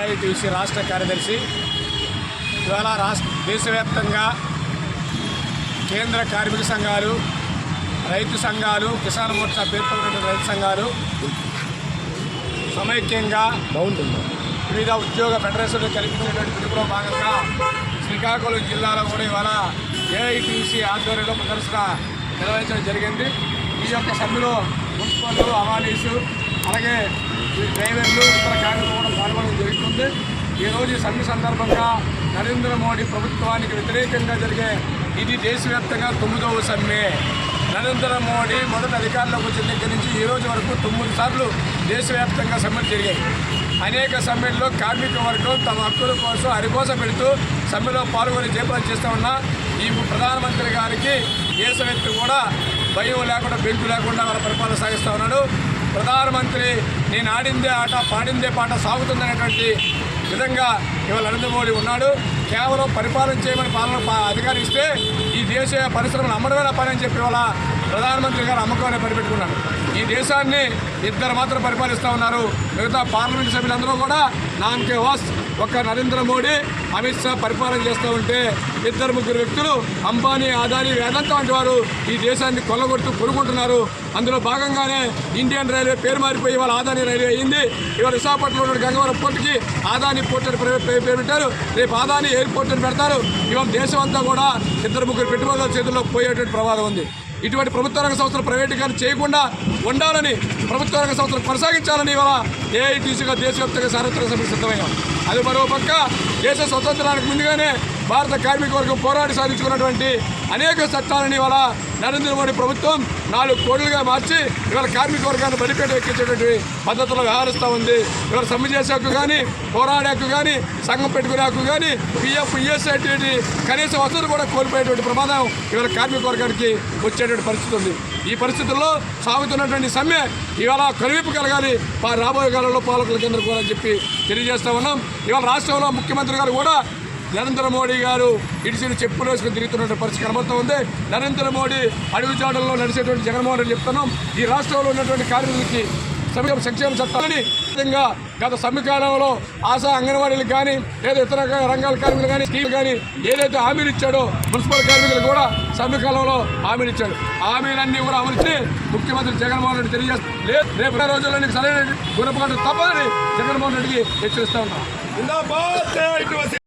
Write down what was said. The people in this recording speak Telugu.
ఏఐటీసీ రాష్ట్ర కార్యదర్శి. ఇవాళ రాష్ట్ర దేశవ్యాప్తంగా కేంద్ర కార్మిక సంఘాలు రైతు సంఘాలు కిసాన్ మోర్చా పేర్కొన్నటువంటి రైతు సంఘాలు సమైక్యంగా బాగుంటుంది వివిధ ఉద్యోగ ఫెడరేషన్లు కల్పించినటువంటి పిలుపులో భాగంగా శ్రీకాకుళం జిల్లాలో కూడా ఇవాళ ఏఐటీసీ ఆధ్వర్యంలో ప్రదర్శన నిర్వహించడం జరిగింది. ఈ యొక్క సభ్యులు మున్సిపల్ అవాలీసు అలాగే డ్రైవర్లు ఇతర కార్యక్రమం కూడా పాల్గొనడం జరుగుతుంది. ఈరోజు ఈ సమ్మె సందర్భంగా నరేంద్ర మోడీ ప్రభుత్వానికి వ్యతిరేకంగా జరిగే ఇది దేశవ్యాప్తంగా తొమ్మిదవ సమ్మె. నరేంద్ర మోడీ మొదటి అధికారంలోకి వచ్చిన దగ్గర నుంచి ఈ రోజు వరకు తొమ్మిది సార్లు దేశవ్యాప్తంగా సమ్మెలు జరిగాయి. అనేక సమ్మెల్లో కార్మిక వర్గం తమ హక్కుల కోసం అరికోస పెడుతూ సమ్మెలో పాల్గొని చేపలు చేస్తూ ఉన్న. ఈ ప్రధానమంత్రి గారికి దేశవ్యక్తి కూడా భయం లేకుండా బెంకు లేకుండా వాళ్ళ పరిపాలన సాగిస్తూ ఉన్నాడు. ప్రధానమంత్రి నేను ఆడిందే ఆట పాడిందే పాట సాగుతుందనేటువంటి విధంగా ఇవాళ నరేంద్ర మోడీ ఉన్నాడు. కేవలం పరిపాలన చేయమని పాలన పా- అధికారం ఇస్తే ఈ దేశ పరిశ్రమలు అమ్మడమైన పని అని చెప్పి ఇవాళ ప్రధానమంత్రి గారు అమ్మకాన్ని పరిపెట్టుకున్నాడు ఈ దేశాన్ని ఇద్దరు మాత్రం పరిపాలిస్తూ ఉన్నారు. మిగతా పార్లమెంట్ సభ్యులందరూ కూడా నాన్కే వాస్ ఒక్క నరేంద్ర మోడీ అమిత్ షా పరిపాలన చేస్తూ ఉంటే ఇద్దరు ముగ్గురు వ్యక్తులు అంబానీ ఆదాని వేదంత వంటి వారు ఈ దేశాన్ని కొల్లగొడుతూ కొనుక్కుంటున్నారు. అందులో భాగంగానే ఇండియన్ రైల్వే పేరు మారిపోయి ఇవాళ ఆదాని రైల్వే అయింది. ఇవాళ విశాఖపట్నంలో ఉన్న గంగవరం పోర్టుకి ఆదాని పోర్ట్ అని పేరు పెట్టారు రేపు ఆదాని ఎయిర్పోర్ట్ అని పెడతారు. ఇవాళ దేశం అంతా కూడా ఇద్దరు ముగ్గురు పెట్టుబడుల చేతుల్లో పోయేటువంటి ప్రమాదం ఉంది. ఇటువంటి ప్రభుత్వ రంగ సంస్థలు ప్రైవేటీకరణ చేయకుండా ఉండాలని ప్రభుత్వ రంగ సంస్థలు కొనసాగించాలని ఇవాళ ఏఐటీసీగా దేశవ్యాప్తంగా సార్వత్రిక సభ్యులు సిద్ధమయ్యాం. అది మరో పక్క దేశ స్వతంత్రానికి ముందుగానే భారత కార్మిక వర్గం పోరాడి సాధించుకున్నటువంటి అనేక చట్టాలని ఇవాళ నరేంద్ర మోడీ ప్రభుత్వం నాలుగు కోట్లుగా మార్చి ఇవాళ కార్మిక వర్గాన్ని బలిపేట ఎక్కించేటువంటి పద్ధతిలో వ్యవహరిస్తూ ఉంది. ఇవాళ సమ్మె చేసే హక్కు కానీ పోరాడే హక్కు కానీ సంఘం పెట్టుకునే హక్కు కానీ పిఎఫ్ ఈఎస్ఐటి కనీస వసతులు కూడా కోల్పోయేటువంటి ప్రమాదం ఇవాళ కార్మిక వర్గానికి వచ్చేటువంటి పరిస్థితి ఉంది. ఈ పరిస్థితుల్లో సాగుతున్నటువంటి సమ్మె ఇవాళ కనువిప్పు కలగాలి రాబోయే కాలంలో పాలకుల కేంద్రం కూడా అని చెప్పి తెలియజేస్తూ ఉన్నాం. ఇవాళ రాష్ట్రంలో ముఖ్యమంత్రి గారు కూడా నరేంద్ర మోడీ గారు ఇడిసిన చెప్పులు వేసుకుని తిరుగుతున్న పరిస్థితి కనబడుతూ ఉంది. నరేంద్ర మోడీ అడుగుజాడల్లో నడిచేటువంటి జగన్మోహన్ రెడ్డి చెప్తున్నాం. ఈ రాష్ట్రంలో ఉన్నటువంటి కార్మికులకి సమీప సంక్షేమ చట్టాలని విధంగా గత సమీకాలంలో ఆశా అంగన్వాడీలు కానీ లేదా ఇతర రంగాల కార్మికులు కానీ స్కీమ్ కానీ ఏదైతే హామీలు ఇచ్చాడో మున్సిపల్ కార్మికులు కూడా సమీకాలంలో హామీలు ఇచ్చాడు. హామీలన్నీ కూడా అమలుచి ముఖ్యమంత్రి జగన్మోహన్ రెడ్డి తెలియజేస్తారు. రేపు రోజుల్లో నీకు సరైన గుణపాటు తప్పదని జగన్మోహన్ రెడ్డికి హెచ్చరిస్తా ఉన్నాం.